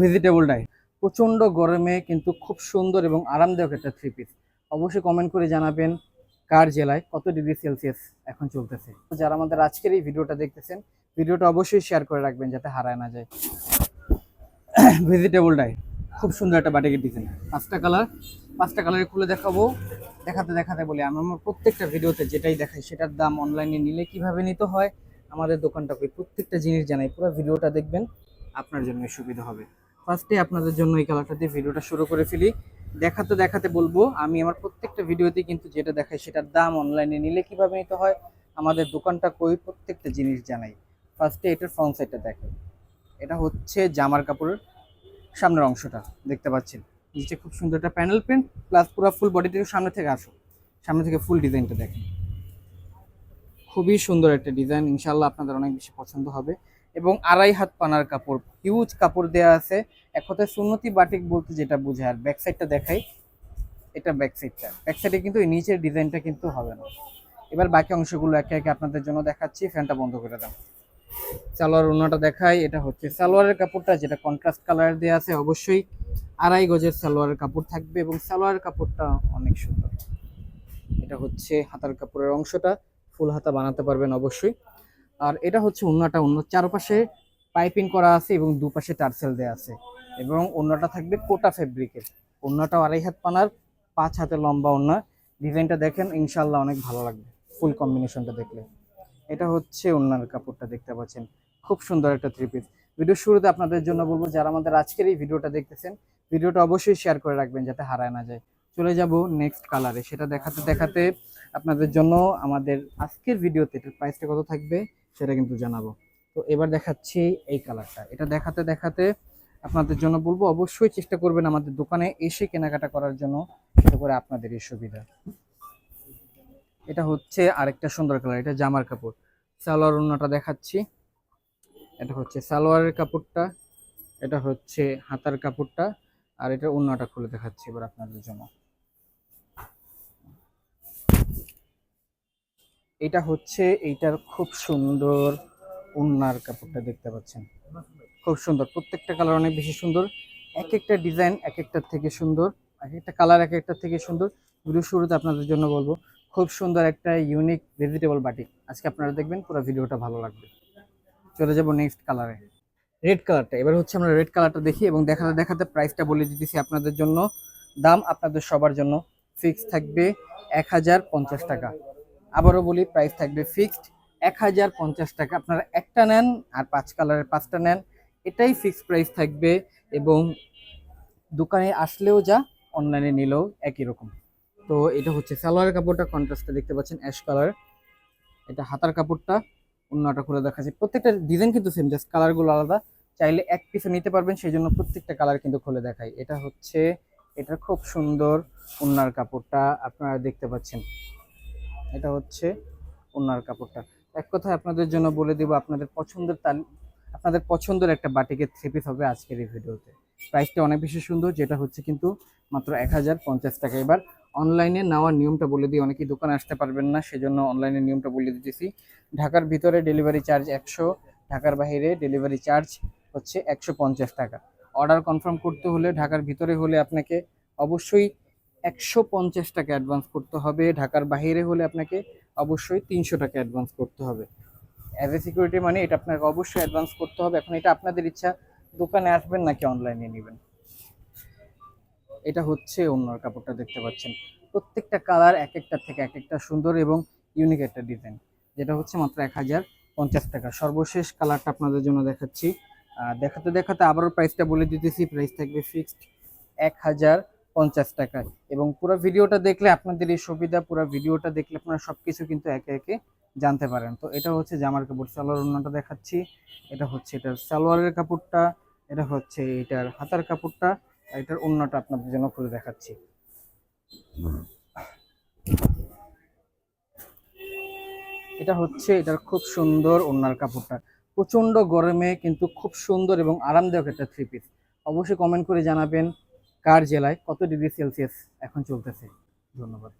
Vegetable die প্রচণ্ড গরমে কিন্তু খুব সুন্দর এবং আরামদায়ক একটা থ্রি পিস অবশ্যই কমেন্ট করে জানাবেন কার জেলায় কত ডিগ্রি সেলসিয়াস এখন চলতেছে। যারা আমাদের আজকের এই ভিডিওটা দেখতেছেন, ভিডিওটা অবশ্যই শেয়ার করে রাখবেন যাতে হারায় না যায়। ভেজিটেবল ডাই খুব সুন্দর একটা বাটিকের ডিজাইন পাঁচটা কালার পাঁচটা কালারে খুলে দেখাবো। দেখাতে দেখাতে বলি, আমি আমার প্রত্যেকটা ভিডিওতে যেটাই দেখাই, সেটার দাম অনলাইনে নিলে কীভাবে নিতে হয়, আমাদের দোকানটা প্রত্যেকটা জিনিস জানাই, পুরো ভিডিওটা দেখবেন। আপনার জন্য সুবিধা হবে। ফার্স্টে আপনাদের জন্য এই কালারটা দিয়ে ভিডিওটা শুরু করে ফেলি। দেখাতে দেখাতে বলব, আমি আমার প্রত্যেকটা ভিডিওতে কিন্তু যেটা দেখাই সেটার দাম অনলাইনে নিলে কীভাবে নিতে হয়, আমাদের দোকানটা কই প্রত্যেকটা জিনিস জানাই। ফার্স্টে এটার ফ্রন্ট সাইডটা দেখাই এটা হচ্ছে জামার কাপড়ের সামনের অংশটা, দেখতে পাচ্ছেন। নিচে খুব সুন্দর একটা প্যানেল প্রিন্ট প্লাস পুরো ফুল বডিটা সামনে থেকে আসো সামনে থেকে ফুল ডিজাইনটা দেখেন। খুবই সুন্দর একটা ডিজাইন ইনশাল্লাহ আপনাদের অনেক বেশি পছন্দ হবে। এবং আড়াই হাত পানার কাপড়। হিউজ কাপড় দেওয়া আছে। এক কথায় সুন্নতি বাটিক বলতে যেটা বোঝায় আর ব্যাক সাইডটা দেখাই। এটা ব্যাক সাইডটা ব্যাক সাইডে কিন্তু নিচের ডিজাইনটা কিন্তু হবে না। এবার বাকি অংশগুলো একে একে আপনাদের জন্য দেখাচ্ছি। ফ্যানটা বন্ধ করে দাও। সালোয়ার ওনাটা দেখাই। এটা হচ্ছে সালোয়ারের কাপড়টা, যেটা কন্ট্রাস্ট কালার দেওয়া আছে অবশ্যই। আড়াই গজের সালোয়ারের কাপড় থাকবে এবং সালোয়ারের কাপড়টা অনেক সুন্দর। এটা হচ্ছে হাতার কাপড়ের অংশটা। ফুল হাতা বানাতে পারবেন অবশ্যই। আর এটা হচ্ছে অন্যটা অন্য চারপাশে পাইপিং করা আছে এবং দুপাশে টার্সেল দেওয়া আছে। এবং ওন্নাটা থাকবে কোটা ফেব্রিকের। ওন্নাটাও আড়াই হাত পানার, পাঁচ হাতে লম্বা ওন্না ডিজাইনটা দেখেন ইনশাল্লাহ অনেক ভালো লাগবে। ফুল কম্বিনেশনটা দেখলে। এটা হচ্ছে ওন্নার কাপড়টা দেখতে পাচ্ছেন। খুব সুন্দর একটা থ্রি পিস ভিডিও শুরুতে আপনাদের জন্য বলব, যারা আমাদের আজকের এই ভিডিওটা দেখতেছেন, ভিডিওটা অবশ্যই শেয়ার করে রাখবেন যাতে হারায় না যায়। চলে যাব নেক্সট কালারে সেটা দেখাতে দেখাতে আপনাদের জন্য আমাদের আজকের ভিডিওতে, এটার প্রাইসটা কত থাকবে? সেটা কিন্তু জানাব। তো এবার দেখাচ্ছি এই কালারটা। এটা দেখাতে দেখাতে আপনাদের জন্য বলব, অবশ্যই চেষ্টা করবেন আমাদের দোকানে এসে কেনাকাটা করার জন্য সেটা করে আপনাদেরই সুবিধা। এটা হচ্ছে আরেকটা সুন্দর কালার, এটা জামার কাপড়। সালোয়ার ওড়নাটা দেখাচ্ছি। এটা হচ্ছে সালোয়ারের কাপড়টা, এটা হচ্ছে হাতার কাপড়টা, আর এটা ওড়নাটা খুলে দেখাচ্ছি এবার আপনাদের জন্য। এটা হচ্ছে, এইটার খুব সুন্দর ওড়নার কাপড়টা দেখতে পাচ্ছেন। খুব সুন্দর, প্রত্যেকটা কালার অনেক বেশি সুন্দর। এক একটা ডিজাইন এক একটার থেকে সুন্দর এক একটা কালার এক একটার থেকে সুন্দর। ভিডিও শুরুতে আপনাদের জন্য বলব, খুব সুন্দর একটা ইউনিক ভেজিটেবল বাটিক আজকে আপনারা দেখবেন, পুরো ভিডিওটা ভালো লাগবে। চলে যাব নেক্সট কালারে রেড কালারটা এবার হচ্ছে আমরা রেড কালারটা দেখি এবং দেখাতে দেখাতে প্রাইসটা বলে দিতেছি আপনাদের জন্য। দাম আপনাদের সবার জন্য। ফিক্স থাকবে এক হাজার পঞ্চাশ টাকা। আবারও বলি প্রাইস থাকবে ফিক্সড এক হাজার পঞ্চাশ টাকা। আপনারা একটা নেন আর পাঁচ কালারের পাঁচটা নেন, এটাই ফিক্সড প্রাইস থাকবে এবং দোকানে আসলেও যা অনলাইনে নিলেও একই রকম। তো এটা হচ্ছে সালোয়ারের কাপড়টা কন্ট্রাস্টটা দেখতে পাচ্ছেন অ্যাশ কালার এটা হাতার কাপড়টা অন্যটা খুলে দেখাচ্ছে। প্রত্যেকটা ডিজাইন কিন্তু সেম জাস্ট কালারগুলো আলাদা। চাইলে এক পিসে নিতে পারবেন সেই জন্য প্রত্যেকটা কালার কিন্তু খুলে দেখাই। এটা হচ্ছে, এটা খুব সুন্দর ওনার কাপড়টা আপনারা দেখতে পাচ্ছেন। এটা হচ্ছে ওনার কাপড়টা। এক কথায় আপনাদের জন্য বলে দিব, আপনাদের পছন্দের তাল, আপনাদের পছন্দের একটা বাটিকের থ্রি পিস হবে আজকের এই ভিডিওতে। প্রাইসটা অনেক বেশি সুন্দর, যেটা হচ্ছে কিন্তু মাত্র এক হাজার পঞ্চাশ টাকা। এবার অনলাইনে নেওয়ার নিয়মটা বলে দিই, অনেকেই দোকানে আসতে পারবেন না, সেজন্য অনলাইনে নিয়মটা বলে দিতেছি। ঢাকার ভিতরে ডেলিভারি চার্জ একশো, ঢাকার বাইরে ডেলিভারি চার্জ হচ্ছে একশো পঞ্চাশ টাকা। অর্ডার কনফার্ম করতে হলে, ঢাকার ভিতরে হলে আপনাকে অবশ্যই একশো পঞ্চাশ টাকা অ্যাডভান্স করতে হবে। ঢাকার বাইরে হলে আপনাকে অবশ্যই তিনশো টাকা অ্যাডভান্স করতে হবে। অ্যাজ এ সিকিউরিটি মানে এটা আপনাকে অবশ্যই অ্যাডভান্স করতে হবে। এখন এটা আপনাদের ইচ্ছা, দোকানে আসবেন নাকি অনলাইনে নেবেন? এটা হচ্ছে অন্যর কাপড়টা দেখতে পাচ্ছেন। প্রত্যেকটা কালার এক একটা থেকে এক একটা সুন্দর এবং ইউনিক একটা ডিজাইন যেটা হচ্ছে মাত্র এক হাজার পঞ্চাশ টাকা। সর্বশেষ কালারটা আপনাদের জন্য দেখাচ্ছি। দেখাতে দেখাতে আবারও প্রাইসটা বলে দিতেছি। প্রাইস থাকবে ফিক্সড এক হাজার পঞ্চাশ টাকায়। এবং পুরো ভিডিওটা দেখলে আপনাদের এই সুবিধা, পুরো ভিডিওটা দেখলে আপনারা সব কিছু কিন্তু একে একে জানতে পারেন। তো এটা হচ্ছে জামার কাপড়, সালোয়ার ওড়নাটা দেখাচ্ছি। এটা হচ্ছে এটার সালোয়ারের কাপড়টা, এটা হচ্ছে এটার হাতার কাপড়টা এটার ওড়নাটা আপনাদের জন্য খুলে দেখাচ্ছি। এটা হচ্ছে এটার খুব সুন্দর ওড়নার কাপড়টা। প্রচণ্ড গরমে কিন্তু খুব সুন্দর এবং আরামদায়ক একটা থ্রি পিস অবশ্যই কমেন্ট করে জানাবেন। কার জেলায় কত ডিগ্রি সেলসিয়াস এখন চলতেছে? ধন্যবাদ।